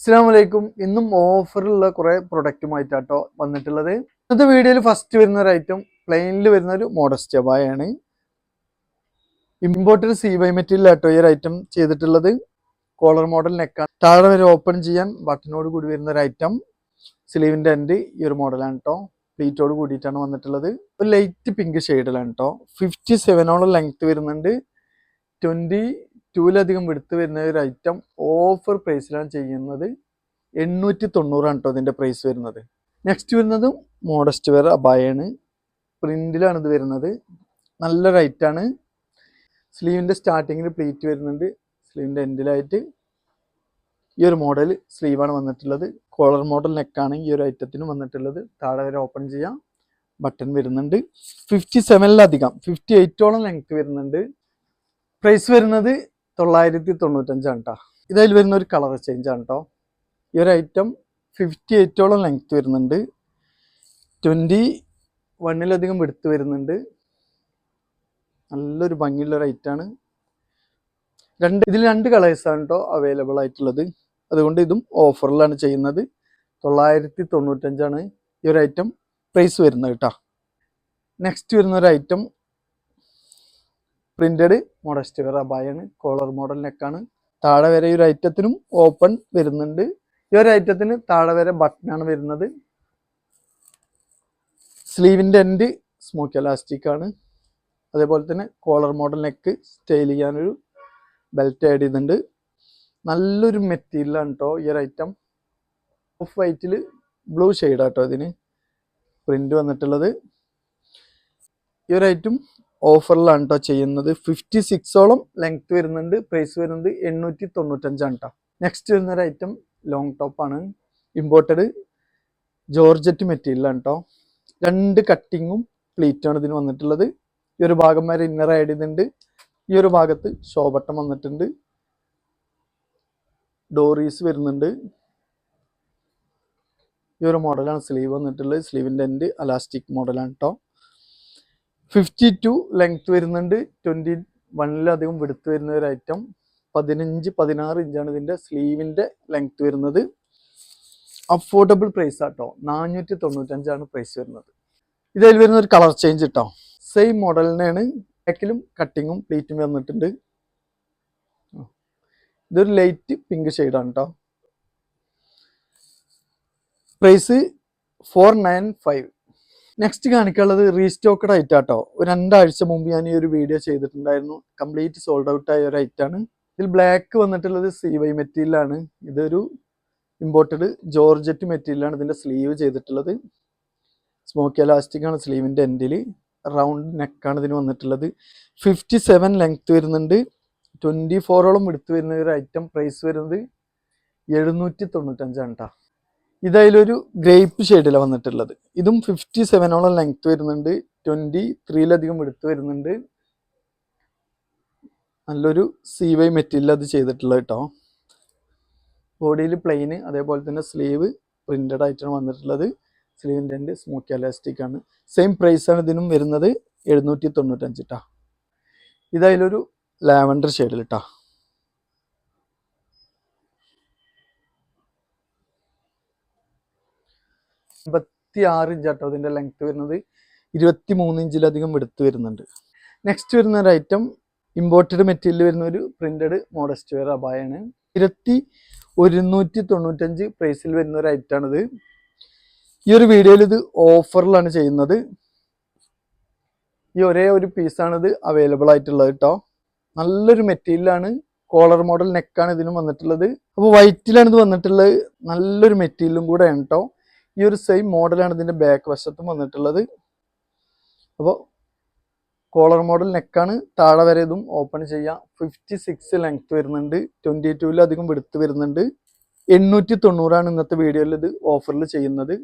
അസ്സാം വലൈക്കും ഇന്നും ഓഫറിലുള്ള കുറെ പ്രൊഡക്റ്റുമായിട്ടാട്ടോ വന്നിട്ടുള്ളത്. ഇന്നത്തെ വീഡിയോയിൽ ഫസ്റ്റ് വരുന്ന ഒരു ഐറ്റം പ്ലെയിനിൽ വരുന്ന ഒരു മോഡസ്റ്റ് അബായാണ് ഇമ്പോർട്ടഡ് സി വൈ മെറ്റീരിയലാട്ടോ ഈ ഒരു ഐറ്റം ചെയ്തിട്ടുള്ളത്. കോളർ മോഡൽ നെക്കാണ് താഴെ വരെ ഓപ്പൺ ചെയ്യാൻ ബട്ടനോട് കൂടി വരുന്ന ഒരു ഐറ്റം സ്ലീവിന്റെ എൻഡ് ഈ ഒരു മോഡലാണ് കേട്ടോ പ്ലീറ്റോട് കൂടിയിട്ടാണ് വന്നിട്ടുള്ളത്. ഒരു ലൈറ്റ് പിങ്ക് ഷെയ്ഡിലാണ് കേട്ടോ ഫിഫ്റ്റി സെവനോളം ലെങ്ത് വരുന്നുണ്ട്. ട്വന്റി ടൂലധികം എടുത്തു വരുന്ന ഒരു ഐറ്റം ഓഫർ പ്രൈസിലാണ് ചെയ്യുന്നത് എണ്ണൂറ്റി തൊണ്ണൂറാണ് കേട്ടോ ഇതിന്റെ പ്രൈസ് വരുന്നത് നെക്സ്റ്റ് വരുന്നത് മോഡസ്റ്റ് വെയർ അബായാണ് പ്രിന്റിലാണ് ഇത് വരുന്നത്. നല്ല റൈറ്റാണ് സ്ലീവിന്റെ സ്റ്റാർട്ടിങ്ങിൽ പ്ലീറ്റ് വരുന്നുണ്ട്. സ്ലീവിന്റെ എൻഡിലായിട്ട് ഈ ഒരു മോഡൽ സ്ലീവാണ് വന്നിട്ടുള്ളത്. കോളർ മോഡൽ നെക്കാണ് ഈ ഒരു ഐറ്റത്തിന് വന്നിട്ടുള്ളത്. താഴെ വരെ ഓപ്പൺ ചെയ്യാം. ബട്ടൺ വരുന്നുണ്ട്. ഫിഫ്റ്റി സെവനിലധികം ഫിഫ്റ്റി എയ്റ്റോളം ലെങ്ത് വരുന്നുണ്ട്. പ്രൈസ് വരുന്നത് തൊള്ളായിരത്തി തൊണ്ണൂറ്റഞ്ചാണ് കേട്ടോ ഇതിൽ വരുന്ന ഒരു കളർ ചേഞ്ച് ആണ് കേട്ടോ ഈ ഒരു ഐറ്റം ഫിഫ്റ്റി എയ്റ്റോളം ലെങ്ത് വരുന്നുണ്ട്. ട്വന്റി വണ്ണിലധികം എടുത്ത് വരുന്നുണ്ട്. നല്ലൊരു ഭംഗിയുള്ള ഒരു ഐറ്റാണ് രണ്ട് ഇതിൽ രണ്ട് കളേഴ്സാണ് കേട്ടോ അവൈലബിൾ ആയിട്ടുള്ളത്. അതുകൊണ്ട് ഇതും ഓഫറിലാണ് ചെയ്യുന്നത്. തൊള്ളായിരത്തി തൊണ്ണൂറ്റഞ്ചാണ് ഈ ഒരു ഐറ്റം പ്രൈസ് വരുന്നത് കേട്ടോ നെക്സ്റ്റ് വരുന്ന ഒരു ഐറ്റം പ്രിന്റഡ് മോഡസ്റ്റ് വെയർ അബായാണ് കോളർ മോഡൽ നെക്കാണ് താഴെ വരെ ഈ ഒരു ഐറ്റത്തിനും ഓപ്പൺ വരുന്നുണ്ട്. ഈ ഒരു ഐറ്റത്തിന് താഴെ വരെ ബട്ടണാണ് വരുന്നത്. സ്ലീവിന്റെ എൻഡ് സ്മോക്ക് എലാസ്റ്റിക് ആണ്. അതേപോലെ തന്നെ കോളർ മോഡൽ നെക്ക് സ്റ്റൈൽ ചെയ്യാനൊരു ബെൽറ്റ് ആഡ് ചെയ്യുന്നുണ്ട് നല്ലൊരു മെറ്റീരിയലാണ് കേട്ടോ ഈ ഒരു ഐറ്റം ഓഫ് വൈറ്റിൽ ബ്ലൂ ഷെയ്ഡാട്ടോ ഇതിന്. പ്രിന്റ് വന്നിട്ടുള്ളത്. ഈ ഒരു ഐറ്റം ഓഫറിലാണ് കേട്ടോ ചെയ്യുന്നത്. ഫിഫ്റ്റി സിക്സോളം ലെങ്ത് വരുന്നുണ്ട്. പ്രൈസ് വരുന്നത് എണ്ണൂറ്റി തൊണ്ണൂറ്റഞ്ചാണ് കേട്ടോ നെക്സ്റ്റ് വരുന്നൊരു ഐറ്റം ലോങ് ടോപ്പാണ് ഇമ്പോർട്ടഡ് ജോർജറ്റ് മെറ്റീരിയലാണ് കേട്ടോ രണ്ട് കട്ടിങ്ങും പ്ലീറ്റാണ് ഇതിന് വന്നിട്ടുള്ളത്. ഈ ഒരു ഭാഗം വരെ ഇന്നർ ആഡ് ചെയ്തിട്ടുണ്ട്. ഈ ഒരു ഭാഗത്ത് ഷോബട്ടം വന്നിട്ടുണ്ട്. ഡോറീസ് വരുന്നുണ്ട്. ഈ ഒരു മോഡലാണ് സ്ലീവ് വന്നിട്ടുള്ളത്. സ്ലീവിന്റെ എൻഡ് അലാസ്റ്റിക് മോഡലാണ് കേട്ടോ ഫിഫ്റ്റി ടു ലെങ്ത് വരുന്നുണ്ട്. ട്വന്റി വണ്ണിലധികം വെടുത്ത് വരുന്ന ഒരു ഐറ്റം പതിനഞ്ച് പതിനാറ് ഇഞ്ചാണ് ഇതിന്റെ സ്ലീവിന്റെ ലെങ്ത് വരുന്നത്. അഫോർഡബിൾ പ്രൈസ് ആട്ടോ. നാനൂറ്റി തൊണ്ണൂറ്റഞ്ചാണ് പ്രൈസ് വരുന്നത്. ഇതിൽ വരുന്ന ഒരു കളർ ചേഞ്ച് കേട്ടോ സെയിം മോഡലിനാണ് ബാക്കിലും കട്ടിങ്ങും പ്ലീറ്റും വന്നിട്ടുണ്ട്. ഇതൊരു ലൈറ്റ് പിങ്ക് ഷെയ്ഡാണ് കേട്ടോ price four nine five next കാണിക്കാനുള്ളത് restocked item ആട്ടോ. ഒരു രണ്ടാഴ്ച മുമ്പ് ഞാൻ ഈ ഒരു വീഡിയോ ചെയ്തിട്ടുണ്ടായിരുന്നു. കംപ്ലീറ്റ് സോൾഡ് ഔട്ട് ആയ ഒരു ഐറ്റാണ് ഇതിൽ ബ്ലാക്ക് വന്നിട്ടുള്ളത് സി വൈ മെറ്റീരിയലാണ് ഇതൊരു ഇമ്പോർട്ടഡ് ജോർജറ്റ് മെറ്റീരിയലാണ് ഇതിന്റെ സ്ലീവ് ചെയ്തിട്ടുള്ളത്. സ്മോക്കി എലാസ്റ്റിക് ആണ് സ്ലീവിന്റെ എൻഡിൽ റൗണ്ട് നെക്കാണ് ഇതിന് വന്നിട്ടുള്ളത്. ഫിഫ്റ്റി സെവൻ ലെങ്ത് വരുന്നുണ്ട്. ട്വന്റി ഫോറോളം എടുത്തു വരുന്ന ഒരു ഐറ്റം പ്രൈസ് വരുന്നത് എഴുന്നൂറ്റി തൊണ്ണൂറ്റഞ്ചാണ് കേട്ടോ ഇതതിലൊരു ഗ്രേപ്പ് ഷെയ്ഡിലാണ് വന്നിട്ടുള്ളത്. ഇതും ഫിഫ്റ്റി സെവനോളം ലെങ്ത് വരുന്നുണ്ട്. ട്വന്റി ത്രീയിലധികം എടുത്തു വരുന്നുണ്ട്. നല്ലൊരു സി വൈ മെറ്റീരിയൽ അത് ചെയ്തിട്ടുള്ളത് കേട്ടോ. ബോഡിയിൽ പ്ലെയിന് അതേപോലെ തന്നെ സ്ലീവ് പ്രിന്റഡ് ആയിട്ടാണ് വന്നിട്ടുള്ളത്. സ്ലീവിന്റെ എന്റെ സ്മോക്കി അലാസ്റ്റിക് ആണ്. സെയിം പ്രൈസാണ് ഇതിനും വരുന്നത്. എഴുന്നൂറ്റി തൊണ്ണൂറ്റഞ്ച് കേട്ടോ ഇതതിലൊരു ലാവൻഡർ ഷെയ്ഡിൽ ഇരുപത്തി ആറ് ഇഞ്ച് കേട്ടോ ഇതിന്റെ ലെങ്ത് വരുന്നത്. ഇരുപത്തി മൂന്ന് ഇഞ്ചിലധികം എടുത്ത് വരുന്നുണ്ട്. നെക്സ്റ്റ് വരുന്ന ഒരു ഐറ്റം ഇമ്പോർട്ടഡ് മെറ്റീരിയൽ വരുന്ന ഒരു പ്രിന്റഡ് മോഡസ്റ്റ് വെയർ അബായാണ്. ഇരുപത്തി ഒരുന്നൂറ്റി തൊണ്ണൂറ്റഞ്ച് പ്രൈസിൽ വരുന്ന ഒരു ഐറ്റാണിത് ഈ ഒരു വീഡിയോയിൽ ഇത് ഓഫറിലാണ് ചെയ്യുന്നത്. ഈ ഒരേ ഒരു പീസാണിത് അവൈലബിൾ ആയിട്ടുള്ളത് കേട്ടോ നല്ലൊരു മെറ്റീരിയലാണ് കോളർ മോഡൽ നെക്കാണ് ഇതിനും വന്നിട്ടുള്ളത്. അപ്പോൾ വൈറ്റിലാണ് ഇത് വന്നിട്ടുള്ളത്. നല്ലൊരു മെറ്റീരിയലും കൂടെയാണ് കേട്ടോ ഈ ഒരു സെയിം മോഡലാണ് ഇതിന്റെ ബാക്ക് വശത്തും വന്നിട്ടുള്ളത്. അപ്പോൾ കോളർ മോഡൽ നെക്കാണ് താഴെ വരെ ഇതും ഓപ്പൺ ചെയ്യാം. ഫിഫ്റ്റി സിക്സ് ലെങ്ത് വരുന്നുണ്ട് ട്വന്റി ടൂവിലധികം വെടുത്ത് വരുന്നുണ്ട്. എണ്ണൂറ്റി തൊണ്ണൂറാണ് ഇന്നത്തെ വീഡിയോയിൽ ഇത് ഓഫറിൽ ചെയ്യുന്നത്.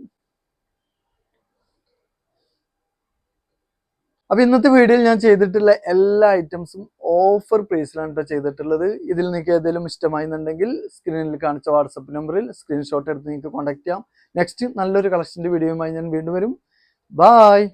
അപ്പൊ ഇന്നത്തെ വീഡിയോയിൽ ഞാൻ ചെയ്തിട്ടുള്ള എല്ലാ ഐറ്റംസും ഓഫർ പ്രൈസിലാണ് കേട്ടോ ചെയ്തിട്ടുള്ളത്. ഇതിൽ നിങ്ങൾക്ക് ഏതെങ്കിലും ഇഷ്ടമായി എന്നുണ്ടെങ്കിൽ സ്ക്രീനിൽ കാണിച്ച വാട്സപ്പ് നമ്പറിൽ സ്ക്രീൻഷോട്ട് എടുത്ത് നിങ്ങൾക്ക് കോൺടാക്ട് ചെയ്യാം. നെക്സ്റ്റ് നല്ലൊരു കളക്ഷന്റെ വീഡിയോയുമായി ഞാൻ വീണ്ടും വരും. ബായ്